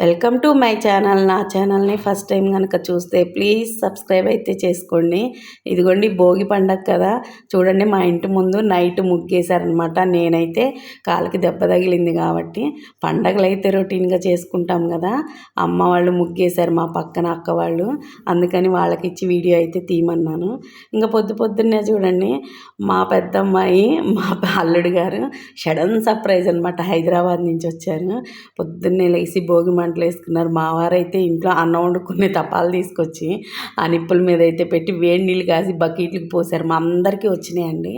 Welcome to my channel. నా ఛానల్ని first time కనుక చూస్తే ప్లీజ్ సబ్స్క్రైబ్ అయితే చేసుకోండి. ఇదిగోండి భోగి పండగ కదా. చూడండి మా ఇంటి ముందు నైట్ ముగ్గేశారనమాట నేనైతే కాలికి దెబ్బ తగిలింది కాబట్టి పండగలు అయితే రొటీన్గా చేసుకుంటాం కదా. అమ్మ వాళ్ళు ముగ్గేశారు మా పక్కన అక్క వాళ్ళు. అందుకని వాళ్ళకి ఇచ్చి వీడియో అయితే తీయమన్నాను. ఇంకా పొద్దు పొద్దున్నే చూడండి మా పెద్దమ్మాయి మా అల్లుడు గారు సడన్ సర్ప్రైజ్ అనమాట హైదరాబాద్ నుంచి వచ్చారు. పొద్దున్నే లేచి భోగి మంటలు వేసుకున్నారు. మా వారైతే ఇంట్లో అన్నం వండుకునే తపాలు తీసుకొచ్చి ఆ నిప్పుల మీద అయితే పెట్టి వేడి నీళ్ళు కాసి బకెట్లకు పోసారు. మా అందరికీ వచ్చినాయండి.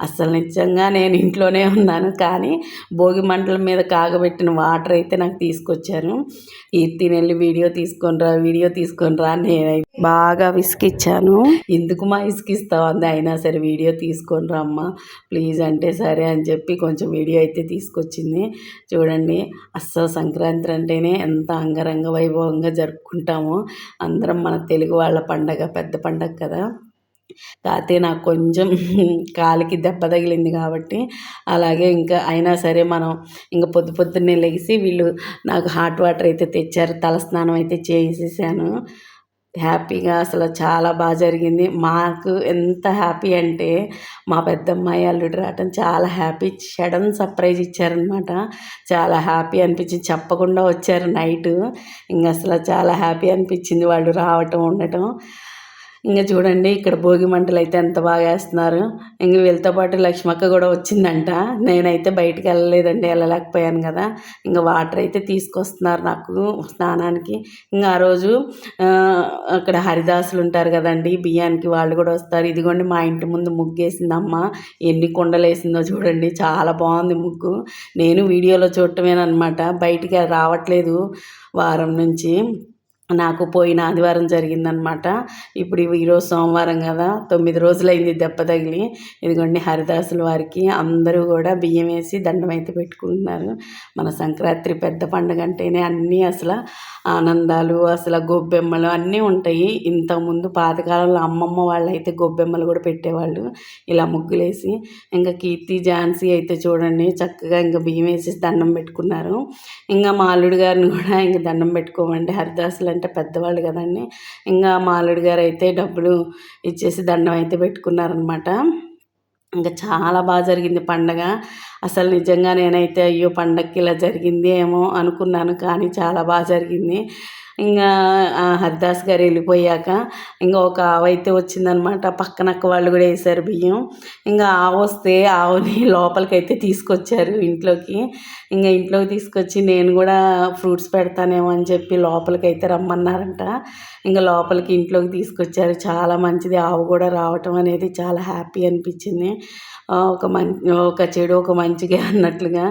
అసలు నిజంగా నేను ఇంట్లోనే ఉన్నాను. కానీ భోగి మంటల మీద కాగబెట్టిన వాటర్ అయితే నాకు తీసుకొచ్చాను కీర్తిని వెళ్ళి వీడియో తీసుకొని రా వీడియో తీసుకొని రా నేనైతే బాగా విసికిచ్చాను ఎందుకు మా విసికిస్తావు అంది అయినా సరే వీడియో తీసుకొని అమ్మ ప్లీజ్ అంటే సరే అని చెప్పి కొంచెం వీడియో అయితే తీసుకొచ్చింది. చూడండి అస్సలు సంక్రాంతి అంటేనే ఎంత అంగరంగ వైభవంగా జరుపుకుంటామో. అందరం మన తెలుగు వాళ్ళ పండగ పెద్ద పండగ కదా. కాకపోతే నాకు కొంచెం కాలికి దెబ్బ తగిలింది కాబట్టి అలాగే ఇంకా అయినా సరే మనం ఇంకా పొద్దు పొద్దున్నే లెగిసి వీళ్ళు నాకు హాట్ వాటర్ అయితే తెచ్చారు తలస్నానం అయితే చేసేసాను. హ్యాపీగా అసలు చాలా బాగా జరిగింది. మాకు ఎంత హ్యాపీ అంటే మా పెద్దమ్మాయి అల్లుడు రావటం చాలా హ్యాపీ. సడన్ సర్ప్రైజ్ ఇచ్చారనమాట. చాలా హ్యాపీ అనిపించింది. చెప్పకుండా వచ్చారు నైట్. ఇంకా అసలు చాలా హ్యాపీ అనిపించింది వాళ్ళు రావటం ఉండటం. ఇంకా చూడండి ఇక్కడ భోగి మంటలు అయితే ఎంత బాగా వేస్తున్నారు. ఇంకా వీళ్ళతో పాటు లక్ష్మక్క కూడా వచ్చిందంట. నేనైతే బయటికి వెళ్ళలేదండి వెళ్ళలేకపోయాను కదా. ఇంకా వాటర్ అయితే తీసుకొస్తున్నారు నాకు స్నానానికి. ఇంకా ఆ రోజు అక్కడ హరిదాసులు ఉంటారు కదండి బియ్యానికి వాళ్ళు కూడా వస్తారు. ఇదిగోండి మా ఇంటి ముందు ముగ్గేసింది అమ్మ ఎన్ని కుండలు వేసిందో చూడండి చాలా బాగుంది ముగ్గు. నేను వీడియోలో చూడటమేనమాట బయటికి రావట్లేదు వారం నుంచి. నాకు పోయిన ఆదివారం జరిగిందనమాట. ఇప్పుడు ఈరోజు సోమవారం కదా తొమ్మిది రోజులైంది దెబ్బ తగిలి. ఇదిగోండి హరిదాసుల వారికి అందరూ కూడా బియ్యం వేసి దండం అయితే పెట్టుకుంటున్నారు. మన సంక్రాంతి పెద్ద పండుగ అంటేనే అన్నీ అసలు ఆనందాలు అసలు గొబ్బెమ్మలు అన్నీ ఉంటాయి. ఇంతకుముందు పాతకాలంలో అమ్మమ్మ వాళ్ళు అయితే గొబ్బెమ్మలు కూడా పెట్టేవాళ్ళు. ఇలా ముగ్గులేసి ఇంకా కీర్తి ఝాన్సీ అయితే చూడండి చక్కగా ఇంకా బియ్యం వేసి దండం పెట్టుకున్నారు. ఇంకా మా అల్లుడు గారిని కూడా ఇంకా దండం పెట్టుకోమండి హరిదాసులు అంటే పెద్దవాళ్ళు కదండి. ఇంకా మాలుడు గారు అయితే డబ్బులు ఇచ్చేసి దండం అయితే పెట్టుకున్నారనమాట. ఇంకా చాలా బాగా జరిగింది పండగ. అసలు నిజంగా నేనైతే అయ్యో పండగకి ఇలా జరిగింది ఏమో అనుకున్నాను కానీ చాలా బాగా జరిగింది. ఇంకా హరిదాస్ గారు వెళ్ళిపోయాక ఇంకా ఒక ఆవు అయితే వచ్చిందనమాట. పక్కనక్క వాళ్ళు కూడా వేశారు బియ్యం. ఇంకా ఆవు వస్తే ఆవుని లోపలికి అయితే తీసుకొచ్చారు ఇంట్లోకి. ఇంకా ఇంట్లోకి తీసుకొచ్చి నేను కూడా ఫ్రూట్స్ పెడతానేమో అని చెప్పి లోపలికి అయితే రమ్మన్నారంట. ఇంకా లోపలికి ఇంట్లోకి తీసుకొచ్చారు. చాలా మంచిది. ఆవు కూడా రావటం అనేది చాలా హ్యాపీ అనిపించింది. ఒక మంచి ఒక చెడు ఒక మంచిగా అన్నట్లుగా.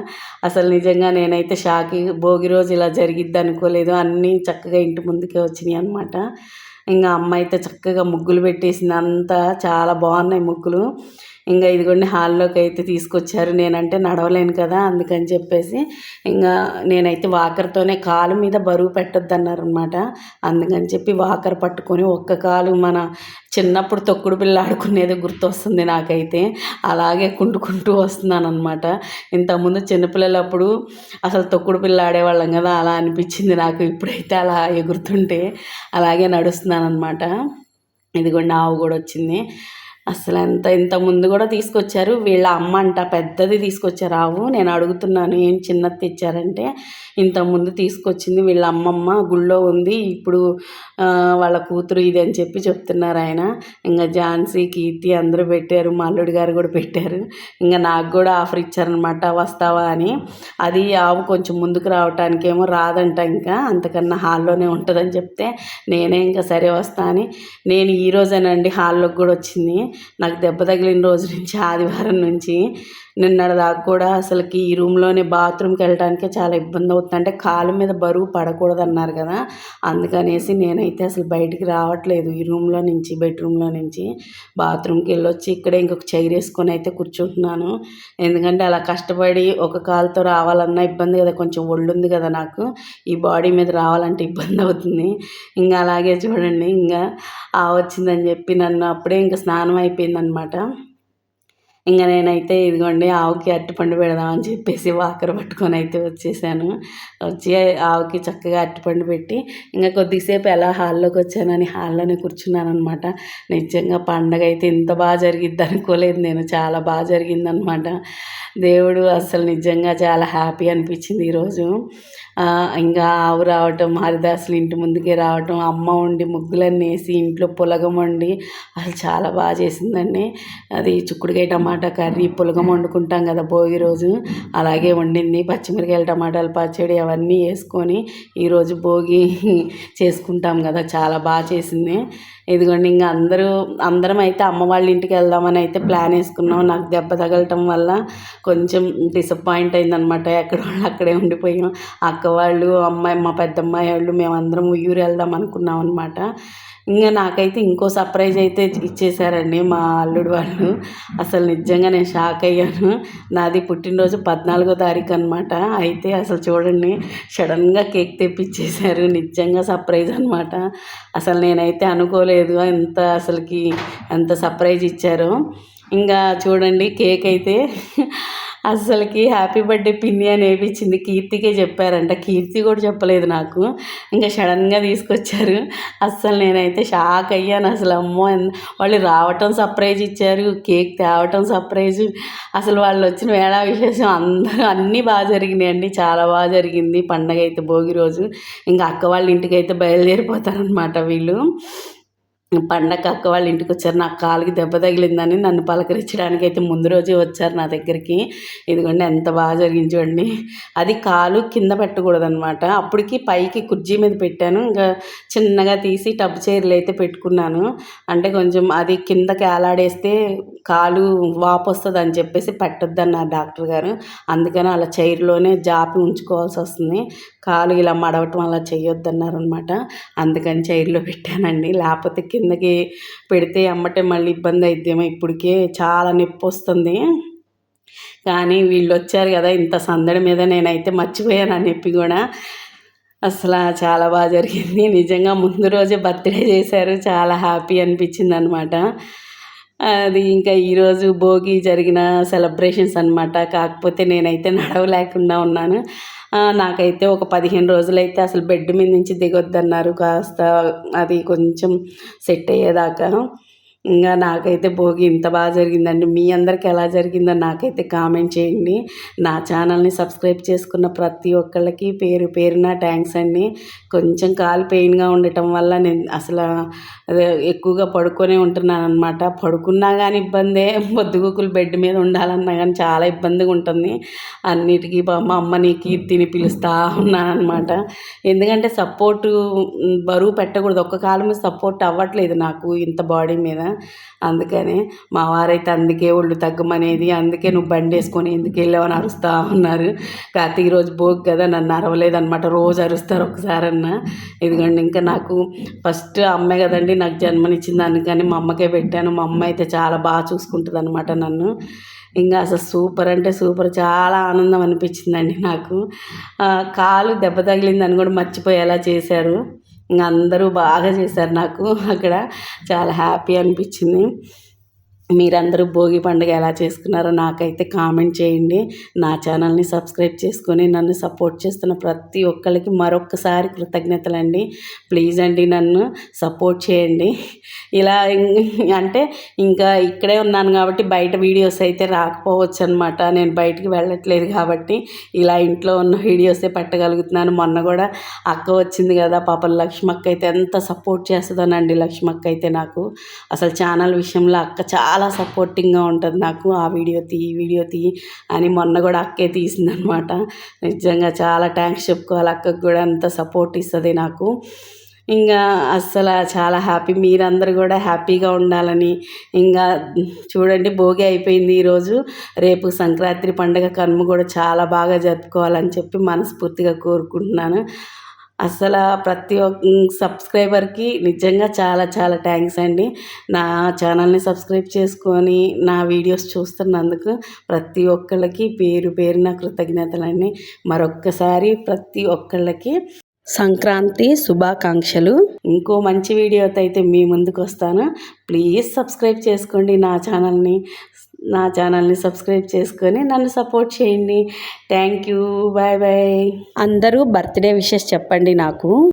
అసలు నిజంగా నేనైతే షాకి భోగి రోజు ఇలా జరిగిద్ది అనుకోలేదు. అన్నీ చక్కగా ఇంటి ముందుకే వచ్చినాయి అనమాట ఇంకా అమ్మ అయితే చక్కగా ముగ్గులు పెట్టేసింది. అంతా చాలా బాగున్నాయి ముగ్గులు. ఇంకా ఇదిగోండి హాల్లోకి అయితే తీసుకొచ్చారు. నేనంటే నడవలేను కదా అందుకని చెప్పేసి ఇంకా నేనైతే వాకర్తోనే కాలు మీద బరువు పెట్టద్దు అన్నారనమాట అందుకని చెప్పి వాకర్ పట్టుకొని ఒక్క కాలు మన చిన్నప్పుడు తొక్కుడు పిల్ల ఆడుకునేది గుర్తొస్తుంది నాకైతే. అలాగే కుంటుకుంటూ వస్తున్నాను అనమాట ఇంతకుముందు చిన్నపిల్లలప్పుడు అసలు తొక్కుడు పిల్ల ఆడేవాళ్ళం కదా అలా అనిపించింది నాకు. ఇప్పుడైతే అలా ఎగురుతుంటే అలాగే నడుస్తున్నాను అనమాట ఇదిగోండి ఆవు కూడా వచ్చింది. అసలు ఎంత ఇంత ముందు కూడా తీసుకొచ్చారు. వీళ్ళ అమ్మ అంట పెద్దది తీసుకొచ్చారు ఆవు నేను అడుగుతున్నాను ఏం చిన్నది తెచ్చారంటే ఇంత ముందు తీసుకొచ్చింది వీళ్ళ అమ్మమ్మ గుళ్ళో ఉంది. ఇప్పుడు వాళ్ళ కూతురు ఇది అని చెప్పి చెప్తున్నారు ఆయన. ఇంకా ఝాన్సీ కీర్తి అందరూ పెట్టారు. మా అల్లుడి గారు కూడా పెట్టారు. ఇంకా నాకు కూడా ఆఫర్ ఇచ్చారనమాట వస్తావా అని. అది ఆవు కొంచెం ముందుకు రావటానికి ఏమో రాదంట ఇంకా. అంతకన్నా హాల్లోనే ఉంటుందని చెప్తే నేనే ఇంకా సరే వస్తా అని. నేను ఈ రోజేనండి హాల్లోకి కూడా వచ్చింది. నాకు దెబ్బ తగిలిన రోజు నుంచి ఆదివారం నుంచి నిన్నటి దాకా కూడా అసలుకి ఈ రూమ్లోనే బాత్రూమ్కి వెళ్ళడానికే చాలా ఇబ్బంది అవుతుంది. అంటే కాలు మీద బరువు పడకూడదు అన్నారు కదా. అందుకనేసి నేనైతే అసలు బయటికి రావట్లేదు ఈ రూమ్లో నుంచి బెడ్రూమ్లో నుంచి. బాత్రూమ్కి వెళ్ళొచ్చి ఇక్కడే ఇంకొక చైర్ వేసుకొని అయితే కూర్చుంటున్నాను. ఎందుకంటే అలా కష్టపడి ఒక కాలుతో రావాలన్నా ఇబ్బంది కదా. కొంచెం ఒళ్ళు ఉంది కదా నాకు. ఈ బాడీ మీద రావాలంటే ఇబ్బంది అవుతుంది. ఇంకా అలాగే చూడండి ఇంకా ఆ వచ్చిందని చెప్పి నన్ను అప్పుడే ఇంకా స్నానం అయిపోయిందనమాట ఇంకా నేనైతే ఇదిగోండి ఆవుకి అరటిపండు పెడదామని చెప్పేసి వాకర పట్టుకొని అయితే వచ్చేసాను. వచ్చి ఆవుకి చక్కగా అరటిపండు పెట్టి ఇంకా కొద్దిసేపు ఎలా హాల్లోకి వచ్చానని హాల్లోనే కూర్చున్నాను అనమాట నిజంగా పండగ అయితే ఇంత బాగా జరిగిద్ది అనుకోలేదు నేను. చాలా బాగా జరిగిందనమాట దేవుడు అసలు నిజంగా చాలా హ్యాపీ అనిపించింది ఈరోజు. ఇంకా ఆవు రావటం హరిదాసులు ఇంటి ముందుకే రావటం అమ్మ వండి ముగ్గులన్నీ వేసి ఇంట్లో పులగం వండి అసలు చాలా బాగా చేసిందండి. అది చుక్కుడుకాయ టమాటా కర్రీ పులగం వండుకుంటాం కదా భోగి రోజు. అలాగే వండింది పచ్చిమిరకాయలు టమాటాలు పచ్చడి అవన్నీ వేసుకొని ఈరోజు భోగి చేసుకుంటాం కదా. చాలా బాగా చేసింది. ఇదిగోండి ఇంకా అందరూ అందరం అయితే అమ్మ వాళ్ళ ఇంటికి వెళ్దామని అయితే ప్లాన్ వేసుకున్నాం. నాకు దెబ్బ తగలటం వల్ల కొంచెం డిసప్పాయింట్ అయిందనమాట ఎక్కడ వాళ్ళు అక్కడే ఉండిపోయాం. అక్క వాళ్ళు అమ్మాయి మా పెద్దమ్మాయి వాళ్ళు మేమందరం ఉయ్యూరు వెళ్దాం అనుకున్నాం అనమాట ఇంకా నాకైతే ఇంకో సర్ప్రైజ్ అయితే ఇచ్చేసారండి మా అల్లుడు వాళ్ళు. అసలు నిజంగా నేను షాక్ అయ్యాను. నాది పుట్టినరోజు పద్నాలుగో తారీఖు అనమాట అయితే అసలు చూడండి సడన్గా కేక్ తెప్పించేశారు. నిజంగా సర్ప్రైజ్ అనమాట అసలు నేనైతే అనుకోలేదు ఎంత అసలుకి ఎంత సర్ప్రైజ్ ఇచ్చారో. ఇంకా చూడండి కేక్ అయితే అసలుకి హ్యాపీ బర్త్డే పిన్ని అని వేయించింది కీర్తికే చెప్పారంట. కీర్తి కూడా చెప్పలేదు నాకు. ఇంకా సడన్గా తీసుకొచ్చారు. అస్సలు నేనైతే షాక్ అయ్యాను. అసలు అమ్మో వాళ్ళు రావటం సర్ప్రైజ్ ఇచ్చారు. కేక్ తేవటం సర్ప్రైజ్. అసలు వాళ్ళు వచ్చిన వేళ విశేషం అందరూ అన్నీ బాగా జరిగినాయండి. చాలా బాగా జరిగింది. పండగ అయితే భోగి రోజు. ఇంకా అక్క వాళ్ళ ఇంటికి అయితే బయలుదేరిపోతారనమాట వీళ్ళు. పండగ అక్క వాళ్ళ ఇంటికి వచ్చారు. నాకు కాలుకి దెబ్బ తగిలిందని నన్ను పలకరించడానికి అయితే ముందు రోజే వచ్చారు నా దగ్గరికి. ఇదిగోండి ఎంత బాగా జరిగింది చూడండి. అది కాలు కింద పెట్టకూడదు అనమాట అప్పటికి పైకి కుర్జీ మీద పెట్టాను. ఇంకా చిన్నగా తీసి టబ్ చైర్లు అయితే పెట్టుకున్నాను. అంటే కొంచెం అది కిందకి ఏలాడేస్తే కాలు వాపు వస్తుంది అని చెప్పేసి పెట్టొద్దన్నారు డాక్టర్ గారు. అందుకని అలా చైర్లోనే జాపి ఉంచుకోవాల్సి వస్తుంది. కాలు ఇలా మడవటం అలా చేయొద్దన్నారు అనమాట అందుకని చైర్లో పెట్టానండి. లేకపోతే కింద కిందకి పెడితే అమ్మటే మళ్ళీ ఇబ్బంది అయిద్దేమో ఇప్పటికే చాలా నొప్పి వస్తుంది. కానీ వీళ్ళు వచ్చారు కదా ఇంత సందడి మీద నేనైతే మర్చిపోయాను ఆ నొప్పి కూడా. అసలు చాలా బాగా జరిగింది. నిజంగా ముందు రోజే బర్త్డే చేశారు. చాలా హ్యాపీ అనిపించింది అనమాట అది ఇంకా ఈరోజు భోగి జరిగిన సెలబ్రేషన్స్ అనమాట కాకపోతే నేనైతే నడవలేకుండా ఉన్నాను. నాకైతే ఒక పదిహేను రోజులైతే అసలు బెడ్ మీద నుంచి దిగొద్దన్నారు. కాస్త అది కొంచెం సెట్ అయ్యేదాకా ఇంకా నాకైతే భోగి ఇంత బాగా జరిగిందండి. మీ అందరికి ఎలా జరిగిందో నాకైతే కామెంట్ చేయండి. నా ఛానల్ని సబ్స్క్రైబ్ చేసుకున్న ప్రతి ఒక్కళ్ళకి పేరు పేరున థ్యాంక్స్ అండి. కొంచెం కాలు పెయిన్గా ఉండటం వల్ల నేను అసలు ఎక్కువగా పడుకొనే ఉంటున్నాను అనమాట పడుకున్నా కానీ ఇబ్బందే. పొద్దుగుకులు బెడ్ మీద ఉండాలన్నా కానీ చాలా ఇబ్బందిగా ఉంటుంది. అన్నిటికీ మా అమ్మని కీర్తిని పిలుస్తూ ఉన్నాను అనమాట ఎందుకంటే సపోర్టు బరువు పెట్టకూడదు. ఒక్క కాలం మీద సపోర్ట్ అవ్వట్లేదు నాకు ఇంత బాడీ మీద. అందుకనే మా వారైతే అందుకే ఒళ్ళు తగ్గమనేది అందుకే నువ్వు బండి వేసుకొని ఎందుకు వెళ్ళావని అరుస్తూ ఉన్నారు. కాకపోతే ఈరోజు భోగి కదా నన్ను అరవలేదనమాట రోజు అరుస్తారు ఒకసారన్నా. ఇదిగోండి ఇంకా నాకు ఫస్ట్ అమ్మే కదండి నాకు జన్మనిచ్చింది అందుకని మా అమ్మకే పెట్టాను. మా అమ్మ అయితే చాలా బాగా చూసుకుంటుంది అనమాట నన్ను. ఇంకా అసలు సూపర్ అంటే సూపర్. చాలా ఆనందం అనిపించిందండి నాకు. కాలు దెబ్బ తగిలిందని కూడా మర్చిపోయేలా చేశారు. ఇంకా అందరూ బాగా చేశారు నాకు అక్కడ. చాలా హ్యాపీ అనిపించింది. మీరందరూ భోగి పండుగ ఎలా చేసుకున్నారో నాకైతే కామెంట్ చేయండి. నా ఛానల్ని సబ్స్క్రైబ్ చేసుకొని నన్ను సపోర్ట్ చేస్తున్న ప్రతి ఒక్కరికి మరొక్కసారి కృతజ్ఞతలండి. ప్లీజ్ అండి నన్ను సపోర్ట్ చేయండి. ఇలా అంటే ఇంకా ఇక్కడే ఉన్నాను కాబట్టి బయట వీడియోస్ అయితే రాకపోవచ్చు అనమాట నేను బయటికి వెళ్ళట్లేదు కాబట్టి ఇలా ఇంట్లో ఉన్న వీడియోసే పెట్టగలుగుతున్నాను. మొన్న కూడా అక్క వచ్చింది కదా పాపం లక్ష్మక్క అయితే ఎంత సపోర్ట్ చేస్తుందోనండి లక్ష్మక్క అయితే నాకు. అసలు ఛానల్ విషయంలో అక్క చాలా చాలా సపోర్టింగ్గా ఉంటుంది నాకు. ఆ వీడియో తీ వీడియో తీ అని మొన్న కూడా అక్కే తీసిందనమాట. నిజంగా చాలా థ్యాంక్స్ చెప్పుకోవాలి. అక్కకు కూడా అంత సపోర్ట్ ఇస్తుంది నాకు. ఇంకా అస్సలు చాలా హ్యాపీ. మీరందరూ కూడా హ్యాపీగా ఉండాలని ఇంకా చూడండి భోగి అయిపోయింది ఈరోజు. రేపు సంక్రాంతి పండుగ కనుమ కూడా చాలా బాగా జరుపుకోవాలని చెప్పి మనస్ఫూర్తిగా కోరుకుంటున్నాను. అసలు ప్రతి ఒక్క సబ్స్క్రైబర్కి నిజంగా చాలా చాలా థ్యాంక్స్ అండి. నా ఛానల్ని సబ్స్క్రైబ్ చేసుకొని నా వీడియోస్ చూస్తున్నందుకు ప్రతి ఒక్కళ్ళకి పేరు పేరున కృతజ్ఞతలన్నీ మరొక్కసారి ప్రతి ఒక్కళ్ళకి సంక్రాంతి శుభాకాంక్షలు. ఇంకో మంచి వీడియోతో అయితే మీ ముందుకు వస్తాను ప్లీజ్ సబ్స్క్రైబ్ చేసుకోండి నా ఛానల్ని. నా ఛానల్ని సబ్స్క్రైబ్ చేసుకొని నన్ను సపోర్ట్ చేయండి. Thank you. Bye bye. అందరూ బర్త్డే విషెస్ చెప్పండి నాకు.